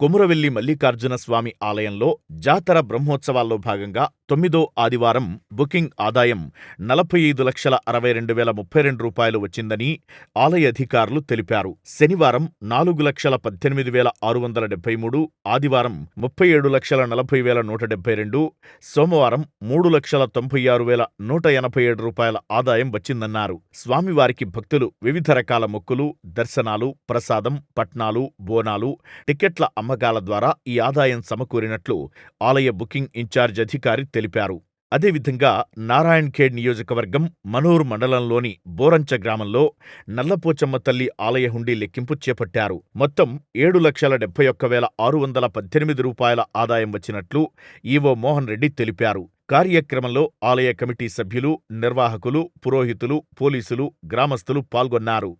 కొమురవెల్లి మల్లికార్జున స్వామి ఆలయంలో జాతర బ్రహ్మోత్సవాల్లో భాగంగా తొమ్మిదో ఆదివారం బుకింగ్ ఆదాయం నలభై ఐదు లక్షల అరవై రెండు వేల ముప్పై రెండు రూపాయలు వచ్చిందని ఆలయ అధికారులు తెలిపారు. శనివారం నాలుగు లక్షల పద్దెనిమిది వేల ఆరు వందల డెబ్బై మూడు ఆదివారం ముప్పై ఏడు లక్షల నలభై వేల నూట డెబ్బై రెండు సోమవారం మూడు లక్షల తొంభై ఆరు వేల నూట ఎనభై ఏడు రూపాయల ఆదాయం వచ్చిందన్నారు. స్వామివారికి భక్తులు వివిధ రకాల మొక్కులు దర్శనాలు ప్రసాదం పట్నాలు బోనాలు టికెట్ల అమ్మకాల ద్వారా ఈ ఆదాయం సమకూరినట్లు ఆలయ బుకింగ్ ఇన్ఛార్జ్ అధికారి తెలిపారు. అదేవిధంగా నారాయణఖేడ్ నియోజకవర్గం మనూర్ మండలంలోని బోరంచ గ్రామంలో నల్లపోచమ్మ తల్లి ఆలయ హుండీ లెక్కింపు చేపట్టారు. మొత్తం ఏడు లక్షల డెబ్బై ఒక్క వేల ఆరు వందల పద్దెనిమిది రూపాయల ఆదాయం వచ్చినట్లు ఈవో మోహన్ రెడ్డి తెలిపారు. కార్యక్రమంలో ఆలయ కమిటీ సభ్యులు నిర్వాహకులు పురోహితులు పోలీసులు గ్రామస్తులు పాల్గొన్నారు.